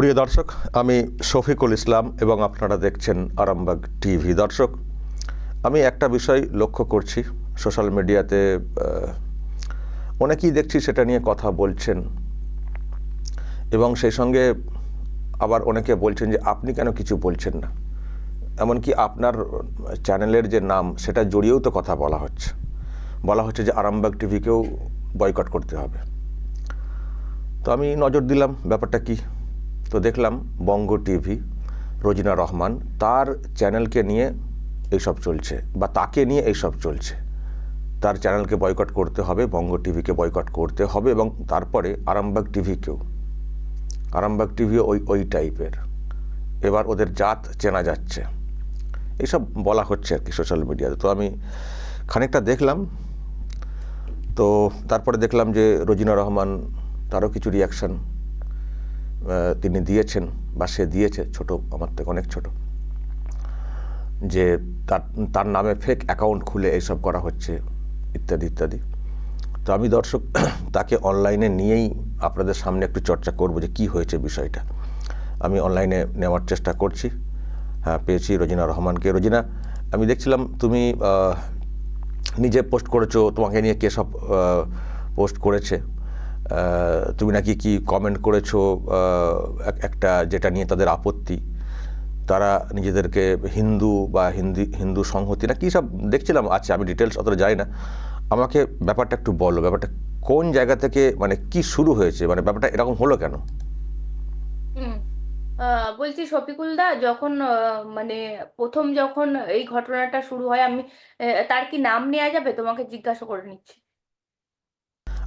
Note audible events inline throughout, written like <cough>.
প্রিয় দর্শক, আমি শফিকুল ইসলাম এবং আপনারা দেখছেন আরামবাগ টিভি। দর্শক, আমি একটা বিষয় লক্ষ্য করছি। সোশ্যাল মিডিয়াতে অনেকেই দেখছি সেটা নিয়ে কথা বলছেন এবং সেই সঙ্গে আবার অনেকে বলছেন যে, আপনি কেন কিছু বলছেন না? এমনকি আপনার চ্যানেলের যে নাম, সেটা জড়িয়েও তো কথা বলা হচ্ছে। বলা হচ্ছে যে, আরামবাগ টিভিকেও বয়কট করতে হবে। তো আমি নজর দিলাম, ব্যাপারটা কি? তো দেখলাম বঙ্গ টিভি, রোজিনা রহমান, তার চ্যানেলকে নিয়ে এইসব চলছে বা তাকে নিয়ে এইসব চলছে। তার চ্যানেলকে বয়কট করতে হবে, বঙ্গ টিভিকে বয়কট করতে হবে এবং তারপরে আরামবাগ টিভিকেও। আরামবাগ টিভি ওই ওই টাইপের। এবার ওদের জাত চেনা যাচ্ছে। এইসব বলা হচ্ছে আর কি সোশ্যাল মিডিয়াতে তো আমি খানিকটা দেখলাম। তো তারপরে দেখলাম যে রোজিনা রহমান, তারও কিছু রিয়াকশন তিনি দিয়েছেন বা সে দিয়েছে, ছোট, আমার থেকে অনেক ছোট, যে তার তার নামে ফেক অ্যাকাউন্ট খুলে এইসব করা হচ্ছে, ইত্যাদি ইত্যাদি। তো আমি দর্শক, <clears throat> তাকে অনলাইনে নিয়েই আপনাদের সামনে একটু চর্চা করব যে কি হয়েছে বিষয়টা। আমি অনলাইনে নেওয়ার চেষ্টা করছি। হ্যাঁ পেয়েছি রোজিনা রহমানকে। রোজিনা, আমি দেখছিলাম তুমি নিজে পোস্ট করেছ, তোমাকে নিয়ে কে সব পোস্ট করেছে? তুমি নাকি কি কমেন্ট করেছ একটা যেটা নিয়ে তাদের আপত্তি? তারা নিজেদেরকে হিন্দু বা হিন্দি, হিন্দু সংহতি না কী সব দেখছিলাম আচ্ছা আমি ডিটেলস অতটা যাই না। আমাকে ব্যাপারটা একটু বলো, ব্যাপারটা কোন জায়গা থেকে মানে কি শুরু হয়েছে? মানে ব্যাপারটা এরকম হলো কেন? বলছি শফিকুল দা, যখন মানে প্রথম যখন এই ঘটনাটা শুরু হয়, আমি তার কি নাম নেওয়া যাবে? তোমাকে জিজ্ঞাসা করে নিচ্ছি।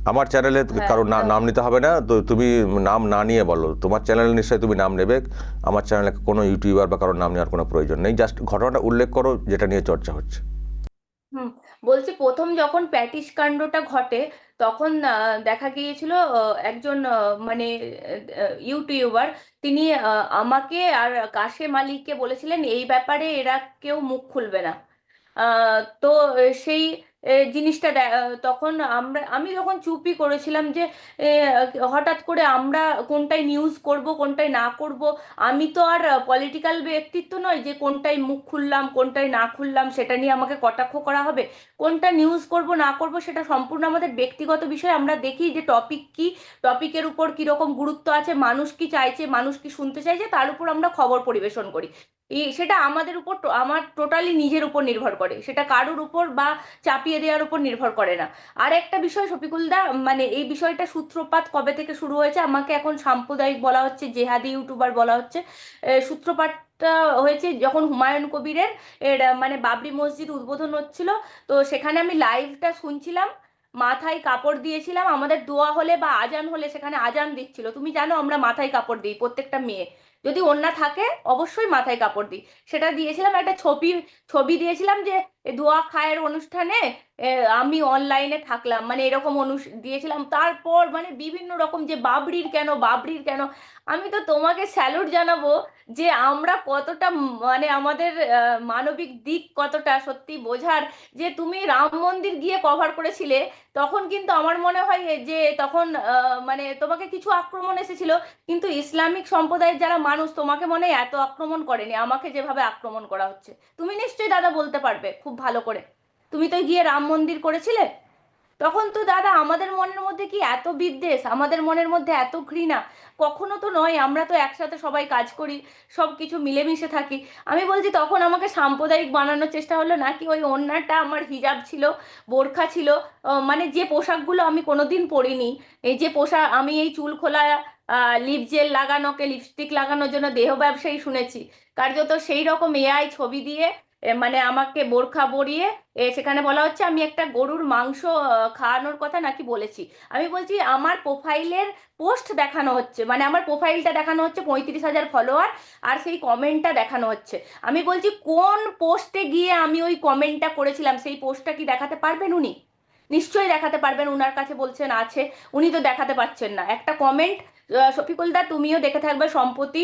আমার চ্যানেলে হ্যাঁ, কারও হ্যাঁ। নাম নিতে হবে না তো তুমি নাম না নিয়ে বলো। তোমার চ্যানেলে নিশ্চয়ই তুমি নাম নেবে। আমার চ্যানেলে কোনো ইউটিউবার বা কারোর নাম নেওয়ার কোনো প্রয়োজন নেই। জাস্ট ঘটনাটা উল্লেখ করো যেটা নিয়ে চর্চা হচ্ছে। হুম বলছি প্রথম যখন প্যাটিস কাণ্ডটা ঘটে তখন দেখা গিয়েছিল একজন মানে ইউটিউবার তিনি আমাকে আর কাশেম আলীকে বলেছিলেন এই ব্যাপারে এরা কেউ মুখ খুলবে না। তো সেই জিনিসটা তখন আমরা, আমি যখন চুপই করেছিলাম যে হঠাৎ করে আমরা কোনটায় নিউজ করব কোনটায় না করব, আমি তো আর পলিটিক্যাল ব্যক্তিত্ব নয় যে কোনটায় মুখ খুললাম কোনটায় না খুললাম, সেটা নিয়ে আমাকে কটাক্ষ করা হবে। কোনটা নিউজ করব, না করব, সেটা সম্পূর্ণ আমাদের ব্যক্তিগত বিষয়। আমরা দেখি যে টপিক কি টপিকের উপর কীরকম গুরুত্ব আছে, মানুষ কি চাইছে, মানুষ কি শুনতে চাইছে, তার উপর আমরা খবর পরিবেশন করি। সেটা আমাদের উপর আমার টোটালি নিজের উপর নির্ভর করে। সেটা কারোর উপর বা চাপিয়ে দেওয়ার উপর নির্ভর করে না। আর একটা বিষয় শফিকুল দা মানে এই বিষয়টা সূত্রপাত কবে থেকে শুরু হয়েছে? আমাকে এখন সাম্প্রদায়িক বলা হচ্ছে জেহাদি ইউটিউবার বলা হচ্ছে। এ, সূত্রপাতটা হয়েছে যখন হুমায়ুন কবিরের এর মানে বাবরি মসজিদ উদ্বোধন হচ্ছিল। তো সেখানে আমি লাইভটা শুনছিলাম মাথায় কাপড় দিয়েছিলাম। আমাদের দোয়া হলে বা আজান হলে সেখানে আজান দিচ্ছিল। তুমি জানো আমরা মাথায় কাপড় দিই প্রত্যেকটা মেয়ে। যদি ওড়না থাকে অবশ্যই মাথায় কাপড় দিই। সেটা দিয়েছিলাম একটা ছবি ছবি দিয়েছিলাম যে এ দোয়া খায়ের অনুষ্ঠানে আমি অনলাইনে থাকলাম। মানে এরকম অনুষ, দিয়েছিলাম। তারপর মানে বিভিন্ন রকম যে বাবরির কেন বাবরির কেন, আমি তো তোমাকে স্যালুট জানাব যে আমরা কতটা মানে আমাদের মানবিক দিক কতটা সত্যি বোঝার। যে তুমি রাম মন্দির গিয়ে কভার করেছিলে, তখন কিন্তু আমার মনে হয় যে তখন মানে তোমাকে কিছু আক্রমণ এসেছিল। কিন্তু ইসলামিক সম্প্রদায়ের যারা মানুষ, তোমাকে মনে এত আক্রমণ করেনি। আমাকে যেভাবে আক্রমণ করা হচ্ছে। তুমি নিশ্চয়ই দাদা বলতে পারবে। খুব ভালো করে। তুমি তো গিয়ে রাম মন্দির করেছিলে? তখন তো দাদা, আমাদের মনের মধ্যে কি এত বিদ্বেষ? আমাদের মনের মধ্যে এত ঘৃণা? কখনো তো নয়, আমরা তো একসাথে সবাই কাজ করি সব কিছু মিলেমিশে থাকি। আমি বলছি, তখন আমাকে সাম্প্রদায়িক বানানোর চেষ্টা হলো নাকি ওই ওড়নাটা আমার হিজাব ছিল, বোরখা ছিল মানে যে পোশাকগুলো আমি কোনোদিন পরিনি। এই যে পোশাক, আমি এই চুল খোলা লিপ জেল লাগানোকে লিপস্টিক লাগানোর জন্য দেহ ব্যবসায়ী শুনেছি। কার্যত সেই রকম এআই ছবি দিয়ে মানে আমাকে বোরখা পরিয়ে সেখানে বলা হচ্ছে আমি একটা গরুর মাংস খাওয়ানোর কথা নাকি বলেছি। আমি বলছি আমার প্রোফাইলের পোস্ট দেখানো হচ্ছে মানে আমার প্রোফাইলটা দেখানো হচ্ছে পঁয়ত্রিশ হাজার ফলোয়ার, আর সেই কমেন্টটা দেখানো হচ্ছে। আমি বলছি কোন পোস্টে গিয়ে আমি ওই কমেন্টটা করেছিলাম, সেই পোস্টটা কি দেখাতে পারবেন উনি? নিশ্চয়ই দেখাতে পারবেন, উনার কাছে বলছেন আছে, উনি তো দেখাতে পাচ্ছেন না। একটা কমেন্ট শফিকুল দা তুমিও দেখে থাকবে সম্প্রতি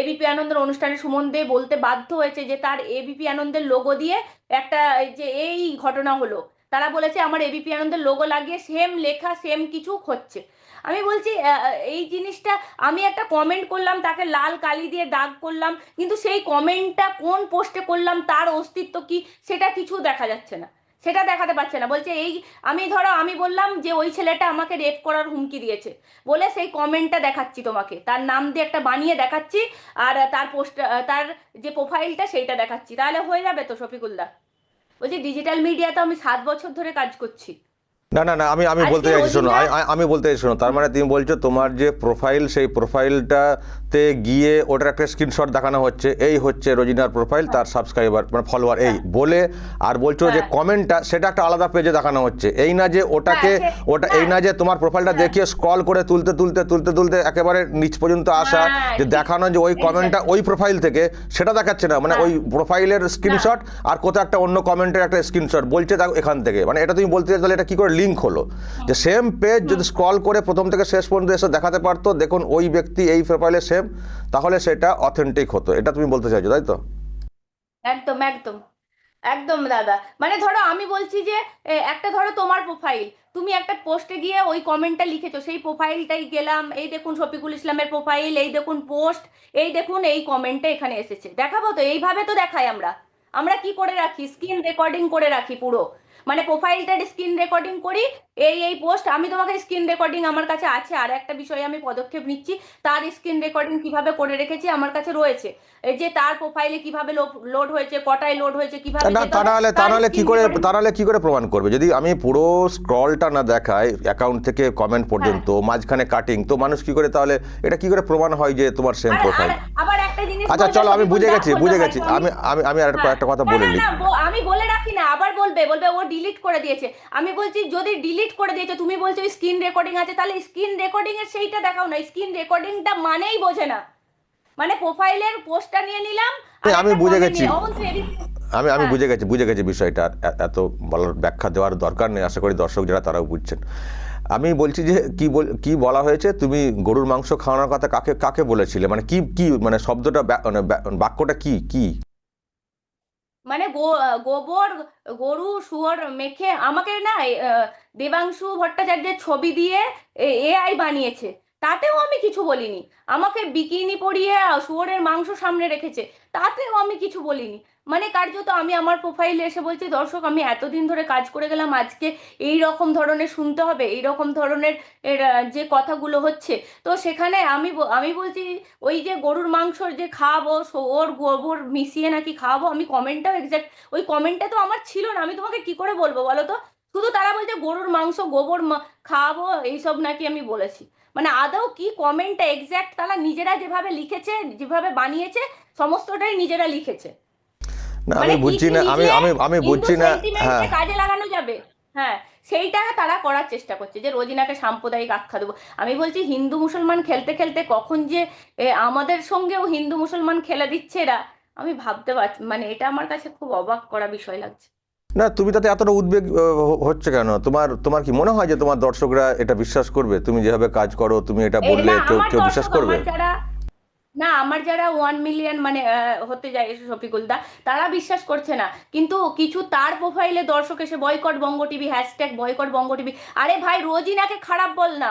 এবিপি আনন্দের অনুষ্ঠানে সুমন দে বলতে বাধ্য হয়েছে যে তার এবিপি আনন্দের লোগো দিয়ে একটা যে এই ঘটনা হলো। তারা বলেছে, আমার এবিপি আনন্দের লোগো লাগিয়ে সেম লেখা সেম কিছু হচ্ছে। আমি বলছি এই জিনিসটা আমি একটা কমেন্ট করলাম, তাকে লাল কালি দিয়ে দাগ করলাম, কিন্তু সেই কমেন্টটা কোন পোস্টে করলাম, তার অস্তিত্ব কি, সেটা কিছু দেখা যাচ্ছে না। সেটা দেখাতে পারছে না। বলছে এই আমি ধরো আমি বললাম যে ওই ছেলেটা আমাকে রেপ করার হুমকি দিয়েছে। বলে সেই কমেন্টটা দেখাচ্ছি তোমাকে। তার নাম দিয়ে একটা বানিয়ে দেখাচ্ছি আর তার পোস্ট তার যে প্রোফাইলটা সেইটা দেখাচ্ছি। তাহলে হয়ে যাবে তো শফিকুল্লাহ বলছি ডিজিটাল মিডিয়াতে আমি সাত বছর ধরে কাজ করছি। না না না আমি আমি বলতে চাইছি শোনো আমি- বলতে চাইছি শোনো তার মানে তুমি বলছো তোমার যে প্রোফাইল সেই প্রোফাইলটাতে গিয়ে ওটার একটা স্ক্রিনশট দেখানো হচ্ছে। এই হচ্ছে রোজিনার প্রোফাইল তার সাবস্ক্রাইবার মানে ফলোয়ার এই বলে আর বলছো যে হ্যাঁ। কমেন্টটা সেটা একটা আলাদা পেজে দেখানো হচ্ছে। এই না যে ওটাকে হ্যাঁ, ওটা এই না যে তোমার প্রোফাইলটা হ্যাঁ। দেখিয়ে স্ক্রল করে তুলতে তুলতে তুলতে তুলতে একেবারে নিচ পর্যন্ত আসা হ্যাঁ, যে দেখানো যে ওই কমেন্টটা ওই প্রোফাইল থেকে সেটা দেখাচ্ছে না। মানে হ্যাঁ। ওই প্রোফাইলের স্ক্রিনশট আর কোথাও একটা অন্য কমেন্টের একটা স্ক্রিনশট বলছে দেখো এখান থেকে। মানে এটা তুমি বলতে তাহলে এটা কি করে লিঙ্ক হলো? যে সেম পেজ যদি স্ক্রল করে প্রথম থেকে শেষ পর্যন্ত এসে দেখাতে পারতো দেখুন ওই ব্যক্তি এই প্রোফাইলে সেম তাহলে সেটা অথেন্টিক হতো। এটা তুমি বলতে চাইছো, তাই তো? একদম একদম। একদম, দাদা। মানে ধরো, আমি বলছি যে একটা ধরো তোমার প্রোফাইল তুমি একটা পোস্টে গিয়ে ওই কমেন্টটা লিখেছো, সেই প্রোফাইলটাই গেলাম, এই দেখুন শফিকুল ইসলামের প্রোফাইল এই দেখুন পোস্ট এই দেখুন এই কমেন্টটা এখানে এসেছে। দেখাবো তো, এইভাবে তো দেখাই আমরা। আমরা কি করে রাখি? স্ক্রিন রেকর্ডিং করে রাখি পুরো। মানে প্রোফাইলটার স্ক্রিন রেকর্ডিং করি, এই এই পোস্ট আমি তোমাকে স্ক্রিন রেকর্ডিং আমার কাছে আছে। আর একটা বিষয়ে আমি পদক্ষেপ নিচ্ছি, তার স্ক্রিন রেকর্ডিং কীভাবে করে রেখেছি আমার কাছে রয়েছে। যে তার প্রোফাইলে কীভাবে লোড হয়েছে কটায় লোড হয়েছে কীভাবে না যেতে তা হবে, নাহলে তা তার নাহলে কি করে recording- তা নাহলে কি করে প্রমাণ করবে? যদি আমি পুরো স্ক্রলটা না দেখাই অ্যাকাউন্ট থেকে কমেন্ট পর্যন্ত মাঝখানে কাটিং তো মানুষ কি করে তাহলে এটা কি করে প্রমাণ হয় যে তোমার সেম প্রোফাইল আবার একটা জিনিস আচ্ছা চলো আমি বুঝে গেছি বুঝে গেছি। আমি আমি আমি আর হ্যাঁ। কয়েকটা কথা বলে নিই আমি বলে রাখি না আবার বলবে বলবে ও ডিলিট করে দিয়েছে। আমি বলছি যদি ডিলিট করে দিয়েছে তুমি বলছো স্ক্রিন রেকর্ডিং আছে তাহলে স্ক্রিন রেকর্ডিং এর সেইটা দেখাও না স্ক্রিন রেকর্ডিংটা মানেই বোঝে না। মানে প্রোফাইলের পোস্টটা নিয়ে নিলাম আমি বুঝে গেছি। আমি আমি হ্যাঁ। বুঝে গেছি বুঝে গেছি বিষয়টা। এত বলার ব্যাখ্যা দেওয়ার দরকার নেই আশা করি দর্শক যারা তারাও বুঝছেন। আমি বলছি যে কি বল- কি বলা হয়েছে? তুমি গরুর মাংস খাওয়ানোর কথা কাকে কাকে বলেছিলে? মানে কি কি মানে শব্দটা মানে বাক্যটা কি কি? মানে গোবর গরু শুয়োর মেখে আমাকে না দেবাংশু ভট্টাচার্যের ছবি দিয়ে এআই বানিয়েছে। তাতেও আমি কিছু বলিনি। আমাকে বিকিনি পরিয়ে শুয়োরের মাংস সামনে রেখেছে, তাতেও আমি কিছু বলিনি। মানে কার্যত আমি আমার প্রোফাইলে এসে বলছি, দর্শক, আমি এতদিন ধরে কাজ করে গেলাম, আজকে এই রকম ধরনের শুনতে হবে, এই রকম ধরনের যে কথাগুলো হচ্ছে। তো সেখানে আমি আমি বলছি, ওই যে গরুর মাংসর যে খাওয়াবো ওর গোবর মিশিয়ে নাকি খাওয়াবো আমি কমেন্টটাও এক্সাক্ট ওই কমেন্টটা তো আমার ছিল না। আমি তোমাকে কি করে বলব বলো তো? শুধু তারা বলছে, গরুর মাংস, গোবর খাওয়াবো এইসব নাকি আমি বলেছি। মানে আদৌ কি কমেন্টটা এক্সাক্ট তারা নিজেরা যেভাবে লিখেছে যেভাবে বানিয়েছে সমস্তটাই নিজেরা লিখেছে। না মানে আমি বুঝছি না আমি আমি আমি বুঝছি না হ্যাঁ। কাজে লাগানো যাবে? হ্যাঁ সেইটা তারা করার চেষ্টা করছে যে রোজিনাকে সাম্প্রদায়িক আখ্যা দেবো। আমি বলছি হিন্দু মুসলমান খেলতে খেলতে কখন যে আমাদের সঙ্গেও হিন্দু মুসলমান খেলে দিচ্ছে এরা। আমি ভাবতে পারছি মানে এটা আমার কাছে খুব অবাক করা বিষয় লাগছে। না তুমি তাতে এতটা উদ্বেগ হচ্ছে কেন? তোমার তোমার কি মনে হয় যে তোমার দর্শকরা এটা বিশ্বাস করবে? তুমি যেভাবে কাজ করো তুমি এটা বললে কেউ কেউ বিশ্বাস করবে? না আমার যারা ওয়ান মিলিয়ন মানে হতে যায় শফিকুল দা তারা বিশ্বাস করছে না। কিন্তু কিছু তার প্রোফাইলে দর্শক এসে boycott Bongo TV hashtag boycott Bongo TV আরে ভাই রোজই রোজিনাকে খারাপ বল না।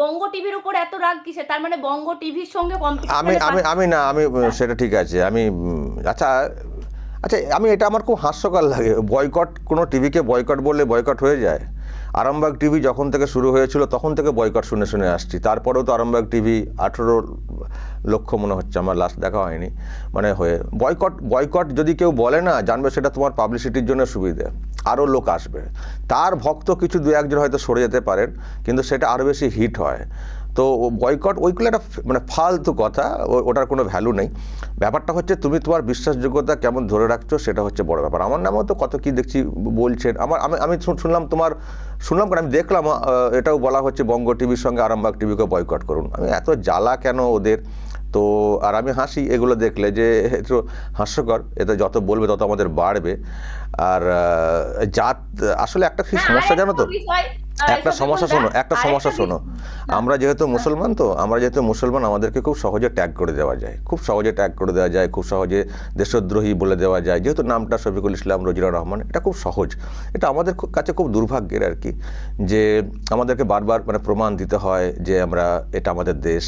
বঙ্গ টিভির উপর এত রাগ কিসে? তার মানে বঙ্গ টিভির সঙ্গে আমি আমি আমি না আমি সেটা ঠিক আছে। আমি আচ্ছা আচ্ছা আমি এটা আমার খুব হাস্যকর লাগে। বয়কট, কোনো টিভিকে বয়কট বললে বয়কট হয়ে যায়। আরামবাগ টিভি যখন থেকে শুরু হয়েছিল, তখন থেকে বয়কট শুনে শুনে আসছি। তারপরেও তো আরামবাগ টিভি আঠেরো লক্ষ মনে হচ্ছে আমার লাস্ট দেখা হয়নি। মানে হয়ে, বয়কট বয়কট যদি কেউ বলে না, জানবে সেটা তোমার পাবলিসিটির জন্য সুবিধে। আরও লোক আসবে। তার ভক্ত কিছু দু একজন হয়তো সরে যেতে পারেন, কিন্তু সেটা আরও বেশি হিট হয়। তো বয়কট ওইগুলো একটা মানে ফালতু কথা ওটার কোনো ভ্যালু নেই। ব্যাপারটা হচ্ছে তুমি তোমার বিশ্বাসযোগ্যতা কেমন ধরে রাখছো সেটা হচ্ছে বড় ব্যাপার। আমার নামেও তো কত কি দেখছি বলছেন। আমার আমি আমি শুন- শুনলাম তোমার শুনলাম কারণ আমি দেখলাম এটাও বলা হচ্ছে বঙ্গ টিভির সঙ্গে আরামবাগ টিভিকে বয়কট করুন। আমি এত জ্বালা কেন ওদের? তো আর আমি হাসি এগুলো দেখলে যে একটু হাস্যকর এতে যত বলবে তত আমাদের বাড়বে। আর জাত আসলে একটা কি সমস্যা জানো তো? একটা সমস্যা শোনো একটা সমস্যা শোনো। আমরা যেহেতু মুসলমান তো আমরা যেহেতু মুসলমান আমাদেরকে খুব সহজে ট্যাগ করে দেওয়া যায়। খুব সহজে ট্যাগ করে দেওয়া যায় খুব সহজে দেশদ্রোহী বলে দেওয়া যায়। যেহেতু নামটা শফিকুল ইসলাম রজিরা রহমান এটা খুব সহজ। এটা আমাদের কাছে খুব দুর্ভাগ্যের আর কি যে আমাদেরকে বারবার মানে প্রমাণ দিতে হয় যে আমরা এটা আমাদের দেশ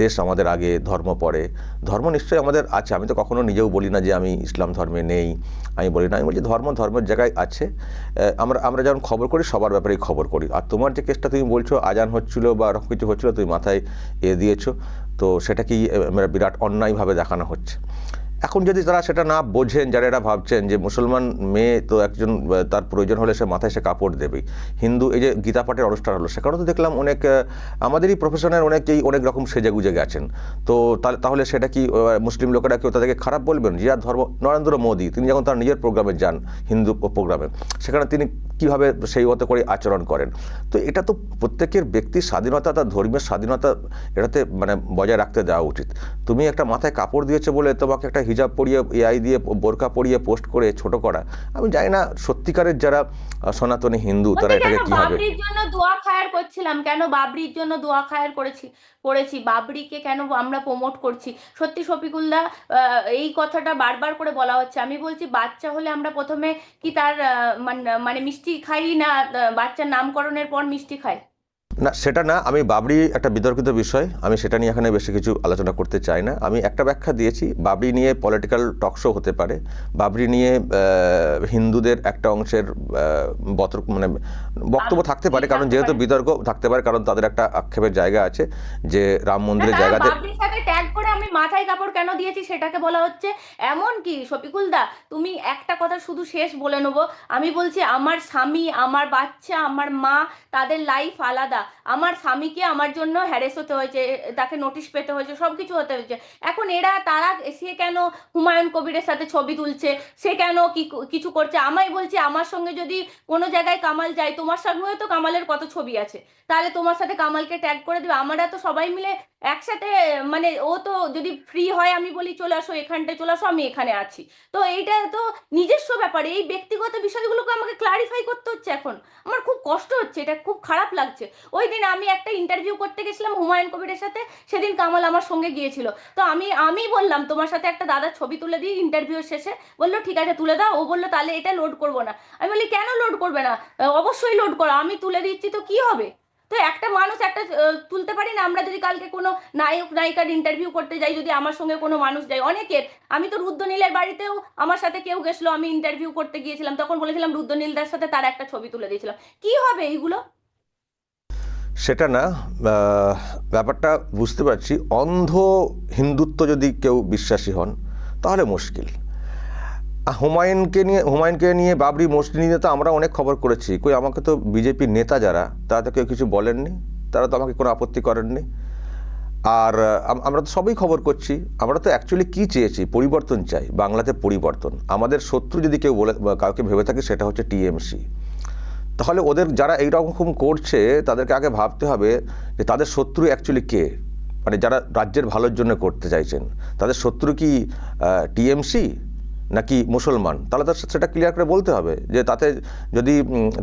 দেশ আমাদের আগে ধর্ম পড়ে ধর্ম নিশ্চয়ই আমাদের আছে। আমি তো কখনো নিজেও বলি না যে আমি ইসলাম ধর্মে নেই। আমি বলি না আমি বলছি ধর্ম ধর্মের জায়গায় আছে। আমরা আমরা যেমন খবর করি সবার ব্যাপারেই খবর করি। আর তোমার যে কেসটা তুমি বলছো, আজান হচ্ছিল বা এরকম কিছু হচ্ছিল, তুমি মাথায় এ দিয়েছ, তো সেটা কি মানে বিরাট অন্যায়ভাবে দেখানো হচ্ছে। এখন যদি তারা সেটা না বোঝেন, যারা এরা ভাবছেন যে মুসলমান মেয়ে তো একজন তার প্রয়োজন হলে সে মাথায় সে কাপড় দেবেই হিন্দু, এই যে গীতা পাঠের অনুষ্ঠান হলো, সেখানেও তো দেখলাম অনেক আমাদেরই প্রফেশনের অনেকেই অনেক রকম সেজে গুজে গেছেন। তো তাহলে- তাহলে সেটা কি মুসলিম লোকেরা কেউ তাদেরকে খারাপ বলবেন? যার ধর্ম, নরেন্দ্র মোদী, তিনি যখন তার নিজের প্রোগ্রামে যান, হিন্দু প্রোগ্রামে সেখানে তিনি কীভাবে সেই মতো করে আচরণ করেন? তো এটা তো প্রত্যেকের ব্যক্তির স্বাধীনতা, তার ধর্মীয় স্বাধীনতা, এটাতে মানে বজায় রাখতে দেওয়া উচিত। তুমি একটা মাথায় কাপড় দিয়েছ বলে তোমাকে একটা হিজাব পরিয়ে এআই দিয়ে বোরকা পরিয়ে পোস্ট করে ছোট করা। আমি জানি না সত্যিকারের যারা সনাতনী হিন্দু তারা এটাকে কেন কীভাবে বাবরির জন্য দোয়া খায়ার করছিলাম? কেন বাবরির জন্য দোয়া খায়ার করেছি করেছি? বাবরিকে কেন আমরা প্রমোট করছি? সত্যি শফিকুল্লাহ আহ, এই কথাটা বারবার করে বলা হচ্ছে। আমি বলছি বাচ্চা হলে আমরা প্রথমে কি তার মানে মিষ্টি খাই না? বাচ্চার নামকরণের পর মিষ্টি খাই। না সেটা না আমি বাবরি একটা বিতর্কিত বিষয় আমি সেটা নিয়ে এখানে বেশি কিছু আলোচনা করতে চাই না। আমি একটা ব্যাখ্যা দিয়েছি বাবরি নিয়ে পলিটিক্যাল টকশো হতে পারে বাবরি নিয়ে হিন্দুদের একটা অংশের বতর্ক মানে বক্তব্য থাকতে পারে কারণ যেহেতু বিতর্ক থাকতে পারে কারণ তাদের একটা আক্ষেপের জায়গা আছে যে রাম মন্দিরের জায়গাতে ট্যাগ করে আমি মাথায় কাপড় কেন দিয়েছি সেটাকে বলা হচ্ছে এমন কি? শফিকুল দা তুমি একটা কথা শুধু শেষ বলে নেব। আমি বলছি আমার স্বামী আমার বাচ্চা আমার মা তাদের লাইফ আলাদা। আমার স্বামীকে আমার জন্য হ্যারেস হতে হয়েছে, তাকে নোটিশ পেতে হয়েছে সব কিছু হতে হয়েছে। এখন এরা, তারা, সে কেন হুমায়ুন কবিরের সাথে ছবি তুলছে? সে কেন কি কিছু করছে? আমায় বলছে, আমার সঙ্গে যদি কোনো জায়গায় কামাল যায়, তোমার সঙ্গেও তো কামালের কত ছবি আছে। তাহলে তোমার সাথে কামালকে ট্যাগ করে দেবে। আমরা তো সবাই মিলে একসাথে মানে ও তো যদি ফ্রি হয়, আমি বলি, চলে আসো এখানটায়, চলে আসো, আমি এখানে আছি। তো এইটা তো নিজস্ব ব্যাপার। এই ব্যক্তিগত বিষয়গুলোকে আমাকে ক্লারিফাই করতে হচ্ছে এখন। আমার খুব কষ্ট হচ্ছে, এটা খুব খারাপ লাগছে। ওই দিন আমি একটা ইন্টারভিউ করতে গেছিলাম হুমায়ুন কবিরের সাথে, সেদিন কামাল আমার সঙ্গে গিয়েছিল। তো আমি আমি বললাম, তোমার সাথে একটা দাদার ছবি তুলে দিই ইন্টারভিউ শেষে। বলল, ঠিক আছে, তুলে দাও। ও বলল, তাহলে এটা লোড করব না। আমি বলি, কেন লোড করবে না? অবশ্যই লোড করো, আমি তুলে দিচ্ছি, তো কি হবে? তো একটা মানুষ একটা তুলতে পারি না, আমরা যদি কালকে কোনো নায়ক, নায়িকার ইন্টারভিউ করতে যাই, যদি আমার সঙ্গে কোনো মানুষ যায়, অনেকের, আমি তো রুদ্রনীলের বাড়িতেও আমার সাথে কেউ গেছিল, আমি ইন্টারভিউ করতে গিয়েছিলাম, তখন বলেছিলাম, রুদ্রনীলদার সাথে তার একটা ছবি তুলে দিয়েছিলাম। কি হবে এইগুলো? সেটা না ব্যাপারটা বুঝতে পারছি। অন্ধ হিন্দুত্ব যদি কেউ বিশ্বাসী হন, তাহলে মুশকিল। হুমায়ুনকে নিয়ে হুমায়ুনকে নিয়ে বাবরি মসজিদ নিয়ে তো আমরা অনেক খবর করেছি। কই আমাকে তো বিজেপির নেতা যারা, তারা তো কেউ কিছু বলেননি, তারা তো আমাকে কোনো আপত্তি করেননি। আর আমরা তো সবই খবর করছি। আমরা তো অ্যাকচুয়ালি কী চেয়েছি? পরিবর্তন চাই, বাংলাতে পরিবর্তন। আমাদের শত্রু যদি কেউ বলে কাউকে ভেবে থাকে, সেটা হচ্ছে টিএমসি। তাহলে ওদের যারা এইরকম করছে, তাদেরকে আগে ভাবতে হবে যে তাদের শত্রু অ্যাকচুয়ালি কে? মানে যারা রাজ্যের ভালোর জন্য করতে চাইছেন, তাদের শত্রু কি টিএমসি নাকি মুসলমান? তাহলে তার সেটা ক্লিয়ার করে বলতে হবে যে তাতে যদি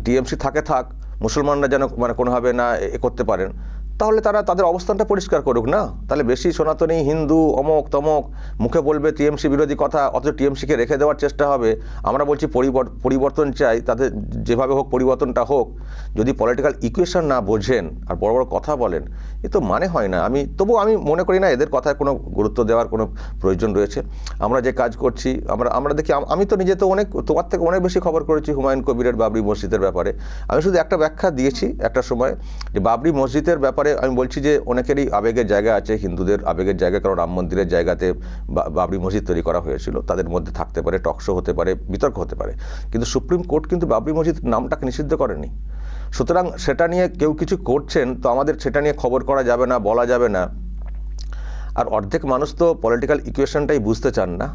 টিএমসি থাকে থাক, মুসলমানরা যেন মানে কোনোভাবে না এ করতে পারেন। তাহলে তারা তাদের অবস্থানটা পরিষ্কার করুক, না? তাহলে বেশি সনাতনী, হিন্দু, অমক, তমক, মুখে বলবে টিএমসি বিরোধী কথা, অথচ টিএমসিকে রেখে দেওয়ার চেষ্টা হবে। আমরা বলছি পরিবর- পরিবর্তন চাই, তাদের যেভাবে হোক পরিবর্তনটা হোক। যদি পলিটিক্যাল ইকুয়েশন না বোঝেন আর বড় বড় কথা বলেন, এ তো মানে হয় না। আমি তবু আমি মনে করি না, এদের কথায় কোনো গুরুত্ব দেওয়ার কোনো প্রয়োজন রয়েছে। আমরা যে কাজ করছি, আমরা আমরা দেখি আমি তো নিজে তো অনেক, তোমার থেকে অনেক বেশি খবর করেছি হুমায়ুন কবিরের বাবরি মসজিদের ব্যাপারে। আমি শুধু একটা ব্যাখ্যা দিয়েছি একটা সময়, যে বাবরি মসজিদের ব্যাপারে আমি বলছি যে অনেকেরই আবেগের জায়গা আছে, হিন্দুদের আবেগের জায়গা, কারণ রাম মন্দিরের জায়গাতে বাবরি মসজিদ তৈরি করা হয়েছিল। তাদের মধ্যে থাকতে পারে টকশো হতে পারে, বিতর্ক হতে পারে। কিন্তু সুপ্রিম কোর্ট কিন্তু বাবরি মসজিদ নামটাকে নিষিদ্ধ করেনি। সুতরাং সেটা নিয়ে কেউ কিছু করছেন, তো আমাদের সেটা নিয়ে খবর করা যাবে না, বলা যাবে না। আর অর্ধেক মানুষ তো পলিটিক্যাল ইকুয়েশনটাই বুঝতে চান না।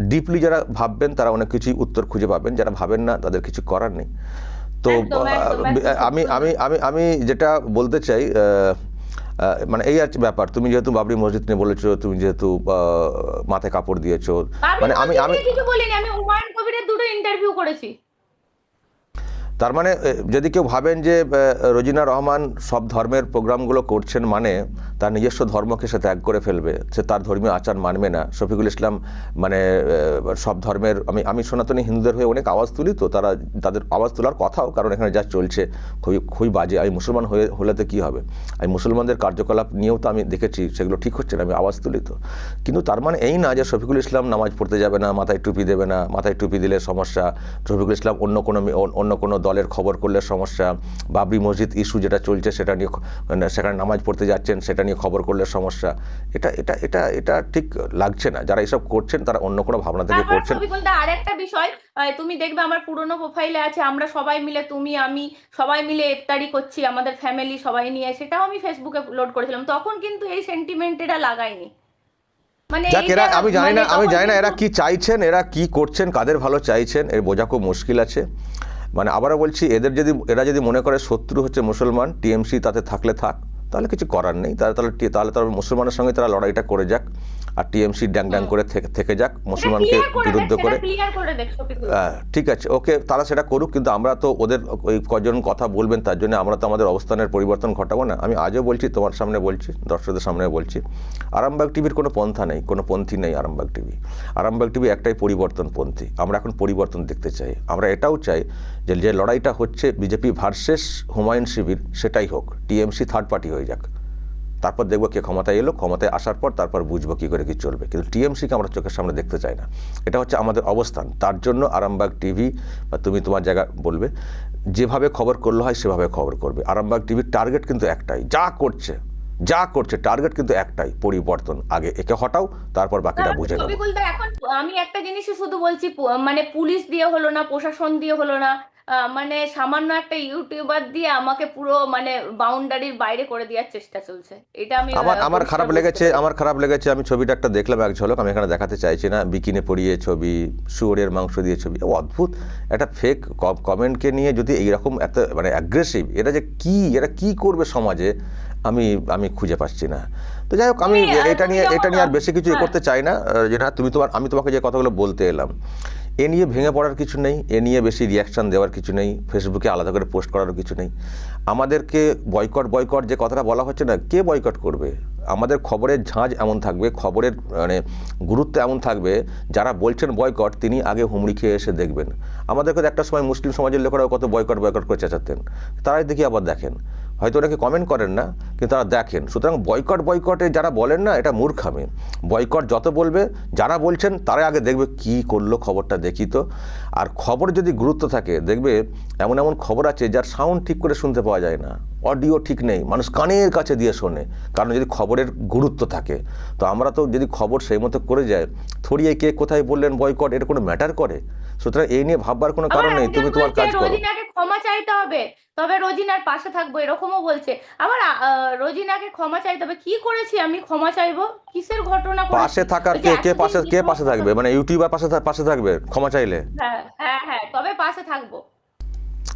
ডিপলি যারা ভাববেন, তারা অনেক কিছুই উত্তর খুঁজে পাবেন। যারা ভাবেন না, তাদের কিছু করার নেই। তো আমি আমি আমি আমি যেটা বলতে চাই মানে এই আর ব্যাপার তুমি যেহেতু বাবরি মসজিদ নিয়ে বলেছ তুমি যেহেতু মাথায় কাপড় দিয়েছ মানে আমি আমি কিছু বলিনি আমি হুমায়ুন কবিরের দুটো ইন্টারভিউ করেছি। তার মানে যদি কেউ ভাবেন যে রোজিনা রহমান সব ধর্মের প্রোগ্রামগুলো করছেন মানে তার নিজস্ব ধর্মকে সে ত্যাগ করে ফেলবে, সে তার ধর্মীয় আচার মানবে না। শফিকুল ইসলাম মানে সব ধর্মের, আমি আমি সনাতনী হিন্দুদের হয়ে অনেক আওয়াজ তুলি তো, তারা তাদের আওয়াজ তোলার কথাও কারণ এখানে যা চলছে, খুবই খুবই বাজে। আমি মুসলমান হয়ে হলেতে কী হবে? আমি মুসলমানদের কার্যকলাপ নিয়েও তো আমি দেখেছি, সেগুলো ঠিক হচ্ছে না, আমি আওয়াজ তুলি তো। কিন্তু তার মানে এই না যে শফিকুল ইসলাম নামাজ পড়তে যাবে না, মাথায় টুপি দেবে না, মাথায় টুপি দিলে সমস্যা। শফিকুল ইসলাম অন্য কোনো অন্য কোনো দলের খবর করলে সমস্যা। বাবরি মসজিদ ইস্যু যেটা চলছে সেটা নিয়ে মানে সেখানে নামাজ পড়তে যাচ্ছেন, সেটা নিয়ে খবর করলে সমস্যা। এটা এটা এটা এটা ঠিক লাগছে না। যারা এসব করছেন তারা অন্য কোনো ভাবনা থেকে করছেন। ছবিগুলোতে আরেকটা বিষয় তুমি দেখবে আমার পুরনো প্রোফাইলে আছে আমরা সবাই মিলে তুমি আমি সবাই মিলে ইফতারি করছি আমাদের ফ্যামিলি সবাই নিয়ে সেটাও আমি ফেসবুকে লোড করেছিলাম। তখন কিন্তু এই সেন্টিমেন্ট এটা যাক এরা আমি জানি না মানে আমি জানি না এরা কি চাইছেন এরা কি করছেন কাদের ভালো চাইছেন এর বোঝা খুব মুশকিল আছে। মানে আবারও বলছি এদের যদি এরা যদি মনে করে শত্রু হচ্ছে মুসলমান টিএমসি তাতে থাকলে থাক। তাহলে কিছু করার নেই। তাহলে তাহলে তাহলে তারা মুসলমানের সঙ্গে তারা লড়াইটা করে যাক। আর টিএমসি ড্যাং ড্যাং করে থেকে- থেকে যাক মুসলমানকে বিরুদ্ধ করে। ঠিক আছে ওকে তারা সেটা করুক কিন্তু আমরা তো ওদের ওই কজন কথা বলবেন তার জন্য আমরা তো আমাদের অবস্থানের পরিবর্তন ঘটাবো না। আমি আজও বলছি তোমার সামনে বলছি দর্শকদের সামনে বলছি আরামবাগ টিভির কোনো পন্থা নেই কোনো পন্থী নেই আরামবাগ টিভি। আরামবাগ টিভি একটাই পরিবর্তন পন্থী আমরা এখন পরিবর্তন দেখতে চাই। আমরা এটাও চাই যে যে লড়াইটা হচ্ছে বিজেপি ভার্সেস হুমায়ুন শিবির সেটাই হোক টিএমসি থার্ড পার্টি হয়ে যাক। তারপর দেখব কে ক্ষমতায় এলো ক্ষমতায় আসার পর তারপর বুঝব কী করে কি চলবে। কিন্তু টিএমসিকে আমরা চোখের সামনে দেখতে চাই না। এটা হচ্ছে আমাদের অবস্থান। তার জন্য আরামবাগ টিভি বা তুমি তোমার জায়গা বলবে যেভাবে খবর করলে হয় সেভাবে খবর করবে। আরামবাগ টিভির টার্গেট কিন্তু একটাই। যা করছে যা করছে টার্গেট কিন্তু একটাই পরিবর্তন। আগে একে হটাও তারপর বাকিটা বুঝে নেব এখন আমি একটা জিনিসই শুধু বলছি মানে পুলিশ দিয়ে হলো না প্রশাসন দিয়ে হলো না মানে সামান্য একটা ইউটিউবার দিয়ে আমাকে পুরো মানে বাউন্ডারির বাইরে করে দেওয়ার চেষ্টা চলছে। এটা আমি আমার আমার খারাপ লেগেছে আমার খারাপ লেগেছে আমি ছবিটা একটা দেখলাম এক ঝলক আমি এখানে দেখাতে চাইছি না। বিকিনে পরিয়ে ছবি শুয়োরের মাংস দিয়ে ছবি অদ্ভুত। একটা ফেক কমেন্টকে নিয়ে যদি এইরকম এত মানে অ্যাগ্রেসিভ এটা যে কি এটা কি করবে সমাজে আমি আমি খুঁজে পাচ্ছি না। তো যাই হোক আমি এটা নিয়ে এটা নিয়ে আর বেশি কিছু হ্যাঁ। করতে চাই না আহ, যে না তুমি তোমার আমি তোমাকে যে কথাগুলো বলতে এলাম এ নিয়ে ভেঙে পড়ার কিছু নেই, এ নিয়ে বেশি রিয়াকশন দেওয়ার কিছু নেই ফেসবুকে আলাদা করে পোস্ট করারও কিছু নেই। আমাদেরকে বয়কট বয়কট যে কথাটা বলা হচ্ছে না, কে বয়কট করবে? আমাদের খবরের ঝাঁজ এমন থাকবে, খবরের মানে গুরুত্ব এমন থাকবে, যারা বলছেন বয়কট তিনি আগে হুমড়ি খেয়ে এসে দেখবেন। আমাদেরকে একটা সময় মুসলিম সমাজের লোকেরাও কত বয়কট বয়কট করে চেঁচাতেন। তারাই দেখি আবার দেখেন। হয়তো ওনাকে কমেন্ট করেন না, কিন্তু তারা দেখেন। সুতরাং বয়কট বয়কটে যারা বলেন না, এটা মূর্খামি। বয়কট যত বলবে, যারা বলছেন তারা আগে দেখবে কি করল খবরটা, দেখি তো। আর খবর যদি গুরুত্ব থাকে দেখবে এমন এমন খবর আছে যার সাউন্ড ঠিক করে শুনতে পাওয়া যায় না। অডিও ঠিক নেই মানুষ কানের কাছে দিয়ে শোনে কারণ যদি খবরের গুরুত্ব থাকে। তো আমরা তো যদি খবর সেই মতো করে যায় থরিয়ে কে কোথায় বললেন বয়কট এটা কোনো ম্যাটার করে? সুতরাং এই নিয়ে ভাববার কোনো কারণ নেই তুমি তোমার কাজ করো। ক্ষমা চাইতে হবে তবে রোজিনার পাশে থাকব এরকমও বলছে। আবার রোজিনাকে ক্ষমা চাইতে হবে কি করেছি আমি ক্ষমা চাইব? কিসের ঘটনা পাশে থাকার কে কে পাশে কে পাশে থাকবে? মানে ইউটিউবার পাশে পাশে থাকবে ক্ষমা চাইলে? হ্যাঁ। হ্যাঁ হ্যাঁ তবে পাশে থাকব।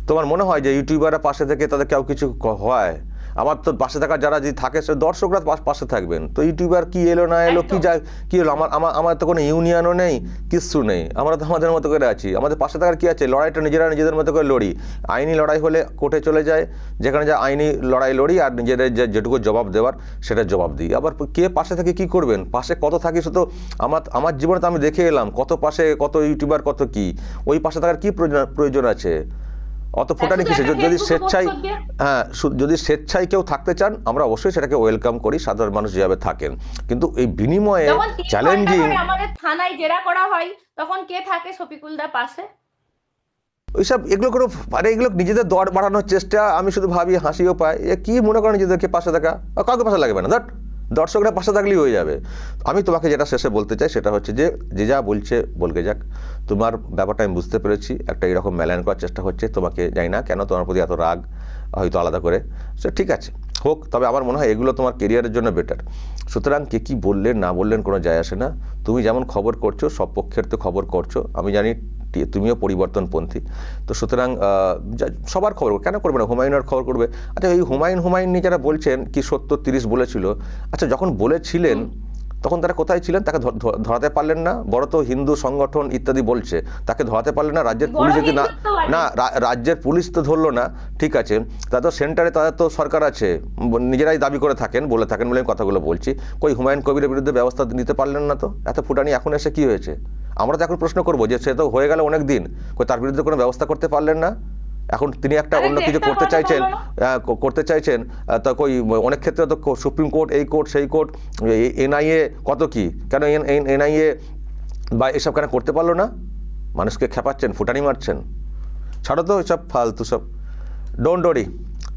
তোমার মনে হয় যে ইউটিউবাররা পাশে থেকে তাদের কেউ কিছু হয়? আমার তো পাশে থাকা যারা যদি থাকে সে দর্শকরা পাশ- পাশে থাকবেন। তো ইউটিউবার কি এলো না এলো কি। যায় কি এলো? আমার আমার আমার তো কোনো ইউনিয়নও নেই কিচ্ছু নেই। আমরা তো আমাদের মতো করে আছি। আমাদের পাশে থাকার কি আছে? লড়াইটা নিজেরা নিজেদের মতো করে লড়ি। আইনি লড়াই হলে কোর্টে চলে যায় যেখানে যা আইনি লড়াই লড়ি আর নিজেদের যে যেটুকু জবাব দেওয়ার সেটা জবাব দিই। আবার কে পাশে থেকে কি করবেন? পাশে কত থাকি শুধু আমার আমার জীবনে তো আমি দেখে এলাম কত পাশে কত ইউটিউবার কত কি? ওই পাশে থাকার কি প্রয়োজন প্রয়োজন আছে? অত ফোটানি কিসে যদি স্বেচ্ছায় হ্যাঁ যদি স্বেচ্ছায় কেউ থাকতে চান আমরা অবশ্যই সেটাকে ওয়েলকাম করি সাধারণ মানুষ যেভাবে থাকেন। কিন্তু এই বিনিময়ে চ্যালেঞ্জিং আমাদের থানায় জেরা করা হয় তখন কে থাকে শফিকুলদার পাশে? ওইসব এগুলো কোনো মানে এগুলো নিজেদের দর বাড়ানোর চেষ্টা আমি শুধু ভাবি হাসিও পাই এ কি মনে করেন নিজেদেরকে পাশে থাকা? আর কাউকে পাশে লাগবে না দ্যাট দর্শকরা পাশে থাকলেই হয়ে যাবে। আমি তোমাকে যেটা শেষে বলতে চাই সেটা হচ্ছে যে যে যা বলছে, বলকে যাক। তোমার ব্যাপারটা আমি বুঝতে পেরেছি, একটা এরকম মেলায়ন করার চেষ্টা হচ্ছে, তোমাকে জানি না কেন তোমার প্রতি এত রাগ, হয়তো আলাদা করে। সে ঠিক আছে, হোক, তবে আমার মনে হয় এগুলো তোমার কেরিয়ারের জন্য বেটার সুতরাং কে কী বললেন, না বললেন কোনো যায় আসে না। তুমি যেমন খবর করছ, সব পক্ষের তো খবর করছ। আমি জানি তুমিও পরিবর্তনপন্থী। তো সুতরাং যা- সবার খবর কেন করবে না? হুমায়ুনের খবর করবে? আচ্ছা এই হুমায়ুন হুমায়ুন নিয়ে যারা বলছেন কি সত্তর তিরিশ বলেছিল আচ্ছা যখন বলেছিলেন তখন তারা কোথায় ছিলেন? তাকে ধরাতে পারলেন না? বড় তো হিন্দু সংগঠন ইত্যাদি বলছে তাকে ধরাতে পারলেন না? রাজ্যের পুলিশ যদি না না রাজ্যের পুলিশ তো ধরলো না ঠিক আছে। তা তো সেন্টারে তাদের তো সরকার আছে। নিজেরাই দাবি করে থাকেন বলে থাকেন বলে আমি কথাগুলো বলছি। কই হুমায়ুন কবিরের বিরুদ্ধে ব্যবস্থা নিতে পারলেন না তো? এত ফুটানি এখন এসে কি হয়েছে? আমরা তো এখন প্রশ্ন করব যে সে তো হয়ে গেল অনেক দিন কই তার বিরুদ্ধে কোনো ব্যবস্থা করতে পারলেন না? এখন তিনি একটা অন্য কিছু করতে চাইছেন করতে চাইছেন তা কই অনেক ক্ষেত্রে তো সুপ্রিম কোর্ট এই কোর্ট সেই কোর্ট এনআইএ কত কি? কেন এনআইএ বা এসব কেন করতে পারল না? মানুষকে খেপাচ্ছেন ফুটানি মারছেন। ছাড়ো তো সব ফালতু সব। ডোন্ট ডরি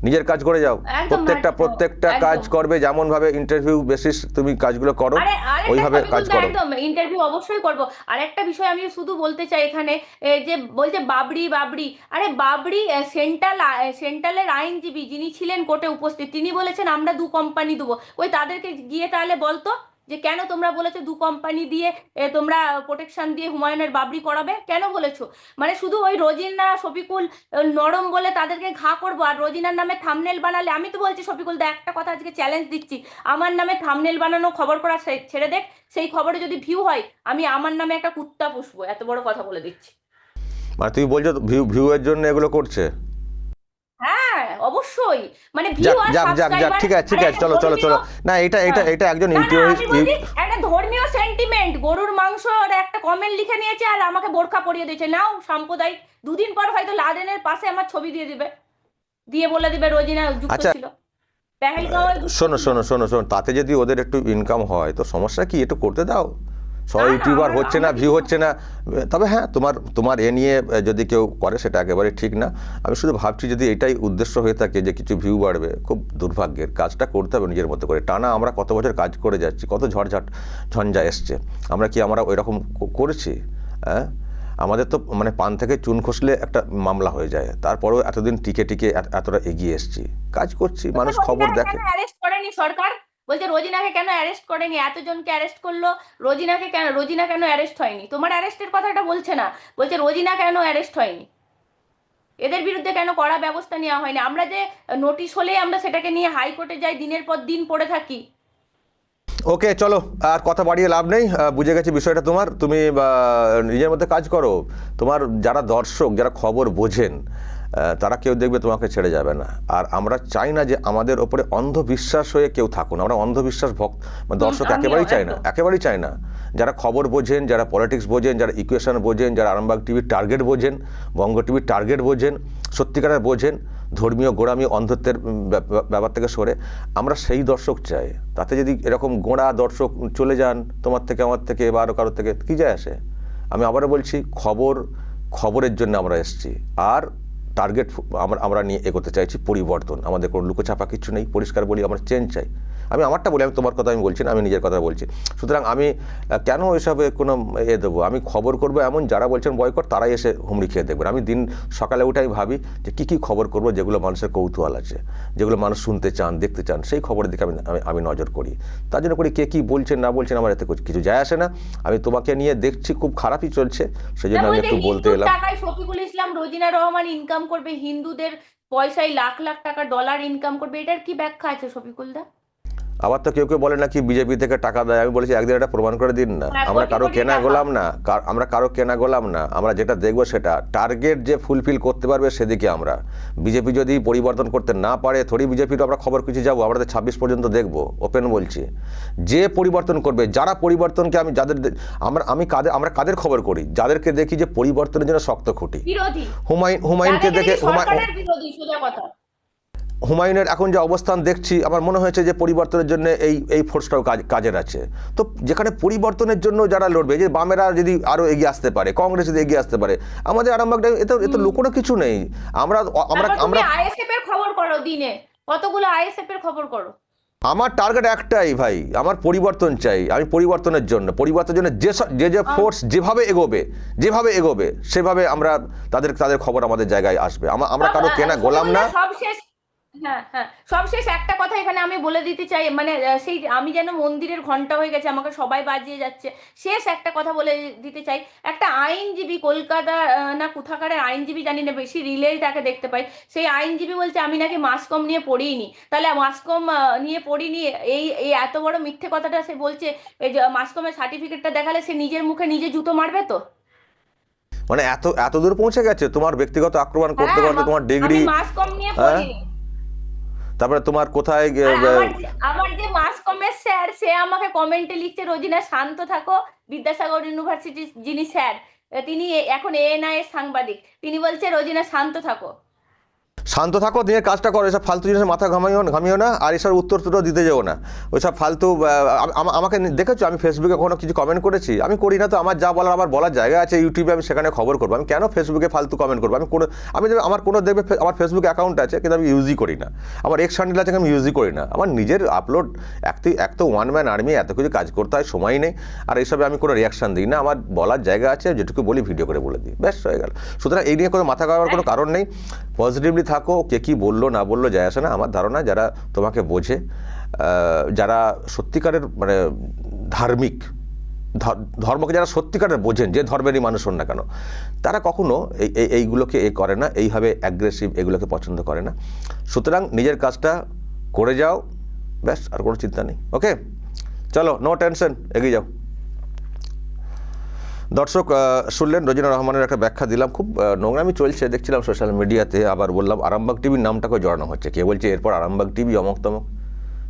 নিজের কাজ করে যাও। প্রত্যেকটা প্রত্যেকটা কাজ করবে যেমন ভাবে ইন্টারভিউ বেসিস তুমি কাজগুলো করো ওইভাবে কাজ করো। একদম ইন্টারভিউ অবশ্যই করব। আর একটা বিষয় আমি শুধু বলতে চাই এখানে যে বলছে বাবরি বাবরি। আরে বাবরি সেন্ট্রাল সেন্ট্রালের আইনজীবী যিনি ছিলেন কোর্টে উপস্থিত তিনি বলেছেন আমরা দু কোম্পানি দেবো। ওই তাদেরকে গিয়ে তাহলে বলতো? যে কেন তোমরা বলেছ দু কোম্পানি দিয়ে তোমরা প্রোটেকশন দিয়ে হুমায়ুনের বাবরি করাবে? কেন বলেছ? মানে শুধু ওই রোজিনা, শফিকুল নরম বলে তাদেরকে ঘা করব, আর রোজিনার নামে থামনেল বানালে, আমি তো বলছি শফিকুল, দা, একটা কথা আজকে চ্যালেঞ্জ দিচ্ছি। আমার নামে থামনেল বানানো খবর করা ছেড়ে দেখ, সেই খবরে যদি ভিউ হয়, আমি আমার নামে একটা কুত্তা পুষবো, এত বড় কথা বলে দিচ্ছি। মানে তুই বলছো ভিউ ভিউয়ের জন্য এগুলো করছে? হ্যাঁ অবশ্যই। মানে ভিউ আর যাক যাক যাক ঠিক আছে ঠিক আছে চলো চলো চলো। না এটা এটা এটা একজন একটা ধর্মীয় সেন্টিমেন্ট গরুর মাংস আর একটা কমেন্ট লিখে নিয়েছে আর আমাকে বোরখা পরিয়ে দিয়েছে। নাও সাম্প্রদায়িক। দুদিন পর হয়তো লাদেনের পাশে আমার ছবি দিয়ে দিবে। দিয়ে বলে দিবে রোজিনা যুক্ত আচ্ছা। ছিল। শোনো শোনো শোনো শোনো তাতে যদি ওদের একটু ইনকাম হয় তো সমস্যা কি? একটু করতে দাও। সব ইউটিউবার হচ্ছে না ভিউ হচ্ছে না। তবে হ্যাঁ তোমার তোমার এ নিয়ে যদি কেউ করে সেটা একেবারে ঠিক না। আমি শুধু ভাবছি যদি এটাই উদ্দেশ্য হয়ে থাকে যে কিছু ভিউ বাড়বে খুব দুর্ভাগ্যের কাজটা করতে হবে নিজের মতো করে। টানা আমরা কত বছর কাজ করে যাচ্ছি কত ঝড়ঝাট ঝঞ্ঝা এসছে। আমরা কি আমরা ওই রকম করেছি? হ্যাঁ আমাদের তো মানে পান থেকে চুন খসলে একটা মামলা হয়ে যায়। তারপরেও এতদিন টিকে টিকে এতটা এগিয়ে এসছি। কাজ করছি মানুষ খবর দেখে। সরকার? বলছে, রোজিনাকে কেন অ্যারেস্ট করেনি? এতজনকে অ্যারেস্ট করল? রোজিনাকে কেন, রোজিনা কেন অ্যারেস্ট হয়নি? তোমার অ্যারেস্টের কথাটা বলছে না। বলছে, রোজিনা কেন অ্যারেস্ট হয়নি? এদের বিরুদ্ধে কেন কড়া ব্যবস্থা নেওয়া হয়নি? আমরা যে নোটিশ হলেই আমরা সেটাকে নিয়ে হাইকোর্টে যাই, দিনের পর দিন পড়ে থাকি। ওকে চলো, আর কথা বাড়িয়ে লাভ নেই। বুঝে গেছি বিষয়টা তোমার। তুমি নিজের মধ্যে কাজ করো। তোমার যারা দর্শক, যারা খবর বোঝেন তারা কেউ দেখবে তোমাকে ছেড়ে যাবে না। আর আমরা চাই না যে আমাদের ওপরে অন্ধবিশ্বাস হয়ে কেউ থাকুন আমরা অন্ধবিশ্বাস ভক্ত মানে দর্শক একেবারেই চাই না একেবারেই চাই না। যারা খবর বোঝেন যারা পলিটিক্স বোঝেন যারা ইকুয়েশন বোঝেন যারা আরামবাগ টিভির টার্গেট বোঝেন বঙ্গ টিভির টার্গেট বোঝেন সত্যিকারের বোঝেন ধর্মীয় গোড়ামি অন্ধত্বের ব্যাপ- ব্যাপ- ব্যাপার থেকে সরে আমরা সেই দর্শক চাই। তাতে যদি এরকম গোড়া দর্শক চলে যান তোমার থেকে আমার থেকে বা আরও কারোর থেকে কী যায় আসে? আমি আবারও বলছি খবর খবরের জন্য আমরা এসেছি। আর টার্গেট আমরা আমরা নিয়ে এগোতে চাইছি পরিবর্তন। আমাদের কোনো লুকোচাপা কিছু নেই, পরিষ্কার বলি, আমরা চেঞ্জ চাই। আমি আমারটা বলি আমি তোমার কথা আমি বলছি না আমি নিজের কথা বলছি। সুতরাং আমি কেন এসবে কোনো এ দেবো? আমি খবর করব এমন যারা বলছেন বয়কট তারাই এসে হুমড়ি খেয়ে দেখবেন। আমি দিন সকালে উঠে আমি ভাবি যে কী কী খবর করব যেগুলো মানুষের কৌতূহল আছে যেগুলো মানুষ শুনতে চান দেখতে চান সেই খবরের দিকে আমি আমি- নজর করি। তার জন্য করি কে কী বলছেন না বলছেন আমার এতে কিছু যায় আসে না। আমি তোমাকে নিয়ে দেখছি খুব খারাপই চলছে সেই জন্য আমি একটু বলতে এলাম। শফিকুল ইসলাম রোজিনা রহমান ইনকাম করবে হিন্দুদের পয়সায় লাখ লাখ টাকা ডলার ইনকাম করবে এটার কি ব্যাখ্যা আছে শফিকুল দা? আবার তো কেউ কেউ বলে নাকি বিজেপি থেকে টাকা দেয়। আমি বলেছি একদিন এটা প্রমাণ করে দিন না। হ্যাঁ, আমরা কারও কেনা। গোলাম না। আমরা কারও কেনা গোলাম না। আমরা যেটা দেখব সেটা। টার্গেট যে ফুলফিল করতে পারবে সেদিকে আমরা। বিজেপি যদি পরিবর্তন করতে না পারে থরি বিজেপির আমরা খবর কিছু যাব। আমরা তো ছাব্বিশ পর্যন্ত দেখব। ওপেন বলছি। যে পরিবর্তন করবে যারা পরিবর্তনকে আমি যাদের আমরা আমি কাদের আমরা কাদের খবর করি? যাদেরকে দেখি যে পরিবর্তনের জন্য শক্ত খুঁটি। হুমায়ুন হুমায়ুনকে দেখে হুমায়ুন হুমায়ুনের এখন যে অবস্থান দেখছি আমার মনে হয়েছে যে পরিবর্তনের জন্য এই এই ফোর্সটাও কাজ কাজের আছে। তো যেখানে পরিবর্তনের জন্য যারা লড়বে যে বামেরা যদি আরও এগিয়ে আসতে পারে কংগ্রেস যদি এগিয়ে আসতে পারে আমাদের আরামবাগটা এতে এতে লুকোনো কিছু নেই। আমরা আমরা আমরা আইএসএফ এর খবর করো দিনে। কতগুলো আইএসএফ এর খবর করো? আমার টার্গেট একটাই ভাই আমার পরিবর্তন চাই। আমি পরিবর্তনের জন্য পরিবর্তনের জন্য যে যে যে ফোর্স যেভাবে এগোবে যেভাবে এগোবে সেভাবে আমরা তাদের তাদের খবর আমাদের জায়গায় আসবে। আমরা কারও কেনা গোলাম না। সবশেষ হ্যাঁ হ্যাঁ। সবশেষ একটা কথা এখানে আমি বলে দিতে চাই মানে সেই আমি যেন মন্দিরের ঘণ্টা হয়ে গেছে আমাকে সবাই বাজিয়ে যাচ্ছে শেষ একটা কথা বলে দিতে চাই। একটা আইনজীবী কলকাতা না কোথাকারের আইনজীবী জানি না বেশি রিলেই তাকে দেখতে পাই। সেই আইনজীবী বলছে আমি নাকি মাসকম নিয়ে পড়িনি। তাহলে মাসকম নিয়ে পড়িনি এই এই এত বড় মিথ্যে কথাটা সে বলছে এই মাসকমের সার্টিফিকেটটা দেখালে সে নিজের মুখে নিজে জুতো মারবে তো? মানে এত এত দূর পৌঁছে গেছে? তোমার ব্যক্তিগত আক্রমণ করতে হ্যাঁ, করতে তোমার ডিগ্রি মাসকম নিয়ে হ্যাঁ? পড়িনি। তারপরে তোমার কোথায় আমার যে- আমার যে মাস কমের স্যার সে আমাকে কমেন্টে লিখছে রোজিনা শান্ত থাকো। বিদ্যাসাগর ইউনিভার্সিটির যিনি স্যার তিনি এখন এএনআই এর সাংবাদিক। তিনি বলছে রোজিনা শান্ত থাকো। শান্ত থাকো, দিয়ে কাজটা করো। এসব ফালতু জিনিসের মাথা ঘামাইও ঘামিও না, আর এসব উত্তর টুত্তর দিতে যাও না। ওইসব ফালতু আমাকে দেখেছ? আমি ফেসবুকে কোনো কিছু কমেন্ট করেছি? আমি করি না তো, আমার যা বলার আমার বলার জায়গা আছে ইউটিউবে আমি সেখানে খবর করব। আমি কেন ফেসবুকে ফালতু কমেন্ট করব? আমি কোনো, আমি আমার কোনো দেখবে আমার ফেসবুক অ্যাকাউন্ট আছে, কিন্তু আমি ইউজই করি না। আমার এক্স হ্যান্ডেল আছে আমি ইউজই করি না। আমার নিজের আপলোড এক তো এক তো ওয়ান ম্যান আর্মি এত কিছু কাজ করতে হয়, সময় নেই। আর এইসবে আমি কোনো রিয়াকশান দিই না, আমার বলার জায়গা আছে, যেটুকু বলি ভিডিও করে বলে দিই। ব্যাস, হয়ে গেল। সুতরাং এই নিয়ে কোনো মাথা খাওয়ার কোনো কারণ নেই। পজিটিভলি থাকো, কে কী বলল, না বলল, যায় আসে না। আমার ধারণা যারা তোমাকে বোঝে যারা সত্যিকারের মানে ধার্মিক ধর্মকে যারা সত্যিকারের বোঝেন, যে ধর্মেরই মানুষ হন না কেন, তারা কখনো এই, এই- এইগুলোকে এ করে না, এইভাবে অ্যাগ্রেসিভ এগুলোকে পছন্দ করে না। সুতরাং নিজের কাজটা করে যাও, ব্যাস, আর কোনো চিন্তা নেই। ওকে চলো নো টেনশন এগিয়ে যাও। দর্শক শুনলেন রোজিনা রহমানের একটা ব্যাখ্যা দিলাম। খুব নোংরামি চলছে। দেখছিলাম সোশ্যাল মিডিয়াতে আবার বললাম, আরামবাগ টিভির নামটাকে জড়ানো হচ্ছে। কে বলছে, এরপর আরামবাগ টিভি অমক তমক?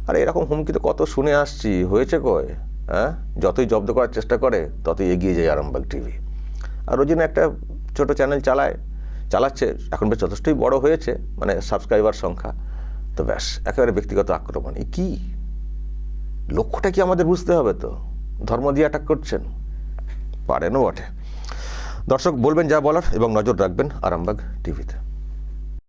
আর, এরকম হুমকি তো কত শুনে আসছি। হয়েছে কয় হ্যাঁ? যতই জব্দ করার চেষ্টা করে, ততই এগিয়ে যায় আরামবাগ টিভি। আর রোজিনা একটা ছোট চ্যানেল চালায়, চালাচ্ছে, এখন বেশ যথেষ্টই বড় হয়েছে মানে সাবস্ক্রাইবার সংখ্যা। তো ব্যাস, একেবারে ব্যক্তিগত আক্রমণ। এ কি? লক্ষ্যটা কি আমাদের বুঝতে হবে তো? ধর্ম দিয়ে অ্যাটাক করছেন? পারেনও বটে। দর্শক বলবেন যা বলার এবং নজর রাখবেন আরামবাগ টিভিতে।